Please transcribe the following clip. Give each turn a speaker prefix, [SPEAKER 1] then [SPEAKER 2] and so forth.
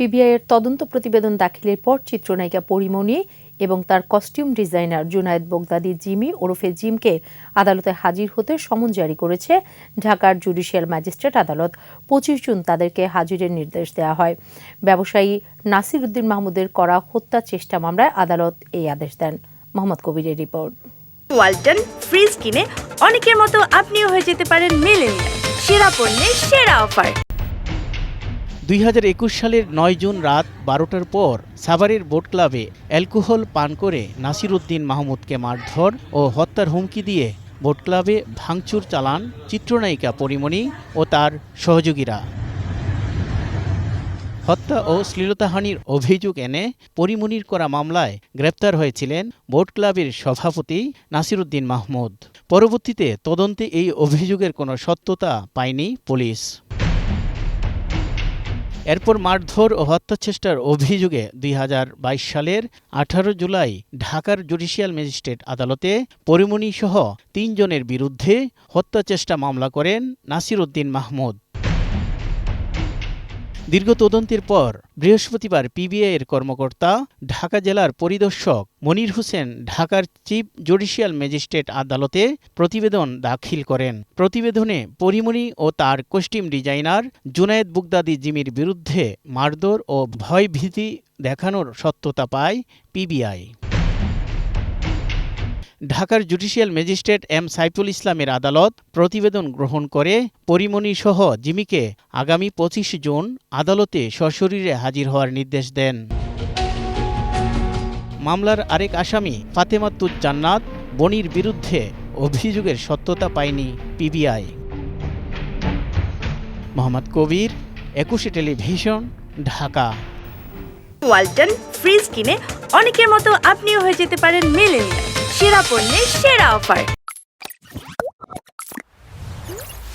[SPEAKER 1] পিবিআইয়ের তদন্ত প্রতিবেদন দাখিলের পর চিত্রনায়িকা পরিমণি এবং তার costume designer Junaid Baghdadi Jimmy ওরফে জিমকে আদালতে হাজির হতে সমন জারি করেছে ঢাকার জুডিশিয়াল ম্যাজিস্ট্রেট আদালত। পঁচিশ জুন তাদেরকে হাজিরের নির্দেশ দেওয়া হয়। ব্যবসায়ী নাসির উদ্দিন মাহমুদের করা হত্যা চেষ্টা মামলায় আদালত এই আদেশ দেন। মোহাম্মদ কবিরের রিপোর্ট।
[SPEAKER 2] ওয়ালটন ফ্রিজ কিনে অনেকের মতো আপনিও হয়ে যেতে পারেন মেলেনিয়া সেরা পণ্যের সেরা অফার।
[SPEAKER 3] দুই হাজার একুশ সালের নয় জুন রাত বারোটার পর সাভারের বোট ক্লাবে অ্যালকোহল পান করে নাসিরুদ্দিন মাহমুদকে মারধর ও হত্যার হুমকি দিয়ে বোট ক্লাবে ভাঙচুর চালান চিত্রনায়িকা পরিমণি ও তার সহযোগীরা। হত্যা ও শ্লীলতাহানির অভিযোগ এনে পরিমণির করা মামলায় গ্রেপ্তার হয়েছিলেন বোট ক্লাবের সভাপতি নাসিরুদ্দিন মাহমুদ। পরবর্তীতে তদন্তে এই অভিযোগের কোনো সত্যতা পায়নি পুলিশ। এরপর মারধর ও হত্যাচেষ্টার অভিযোগে দুই হাজার বাইশ সালের আঠারো জুলাই ঢাকার জুডিশিয়াল ম্যাজিস্ট্রেট আদালতে পরিমণি সহ তিনজনের বিরুদ্ধে হত্যাচেষ্টা মামলা করেন নাসির উদ্দিন মাহমুদ। দীর্ঘ তদন্তের পর বৃহস্পতিবার পিবিআইয়ের কর্মকর্তা, ঢাকা জেলার পরিদর্শক মনির হোসেন ঢাকার চিফ জুডিশিয়াল ম্যাজিস্ট্রেট আদালতে প্রতিবেদন দাখিল করেন। প্রতিবেদনে পরিমণি ও তার কোস্টিম ডিজাইনার জুনায়েদ বুগদাদি জিমির বিরুদ্ধে মারধর ও ভয়ভীতি দেখানোর সত্যতা পায় পিবিআই। ঢাকার জুডিশিয়াল ম্যাজিস্ট্রেট এম সাইফুল ইসলামের আদালত প্রতিবেদন গ্রহণ করে পরিমণি সহ জিমিকে আগামী পঁচিশ জুন আদালতে সশরীরে হাজির হওয়ার নির্দেশ দেন। মামলার আরেক আসামি ফাতেমাতুজ জান্নাত বনির বিরুদ্ধে অভিযোগের সত্যতা পায়নি পিবিআই। মোহাম্মদ কবির, একুশে টেলিভিশন, ঢাকা।
[SPEAKER 2] ওয়ালটন ফ্রিজ কিনে অনেকের মতো আপনিও হয়ে যেতে পারেন মেলেনিয়া সেরা পণ্যের সেরা অফার।